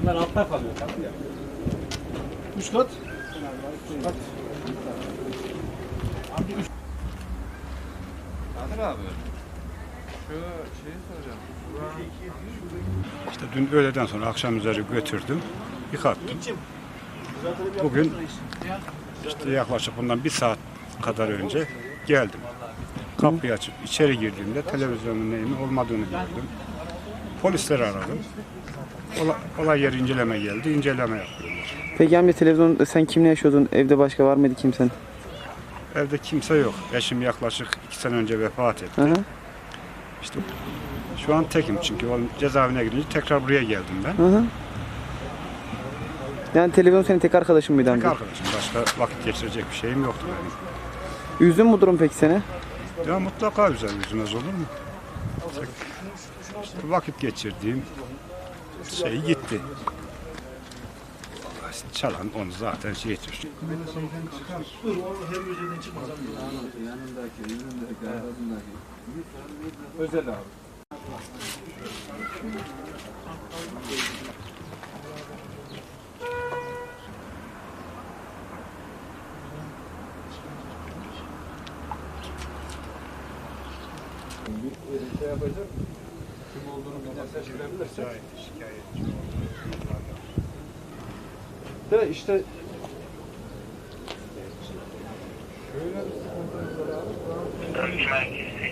Bunlar altta kalıyor tabii ya. Üst kat. Kadir abi. Şu şeyi soracağım. İşte dün öğleden sonra akşam üzeri götürdüm, yıkattım. Bugün işte yaklaşık bundan bir saat kadar önce geldim. Kapıyı açıp içeri girdiğimde televizyonun neyin olmadığını gördüm. Polisleri aradım. Olay, olay yeri inceleme geldi, inceleme yapıyorlar. Peki amca televizyonda sen kimle yaşıyordun? Evde başka var mıydı kimsen? Evde kimse yok. Eşim yaklaşık iki sene önce vefat etti. Hı hı. İşte şu an tekim çünkü oğlum cezaevine girince tekrar buraya geldim ben. Hı hı. Yani televizyon senin tek arkadaşın mıydı Tek amca? arkadaşım. Başka vakit geçirecek bir şeyim yoktu benim. Üzdün mü durum peki seni? Ya mutlaka güzel yüzmez olur mu? Vakit geçirdiğim şey gitti. Çalan onu zaten şey etmiş. Özel abi. Bir şey yapacak. Kim olduğunu bilmezse çıkabilirse. De işte şöyle bir sıkıntımız var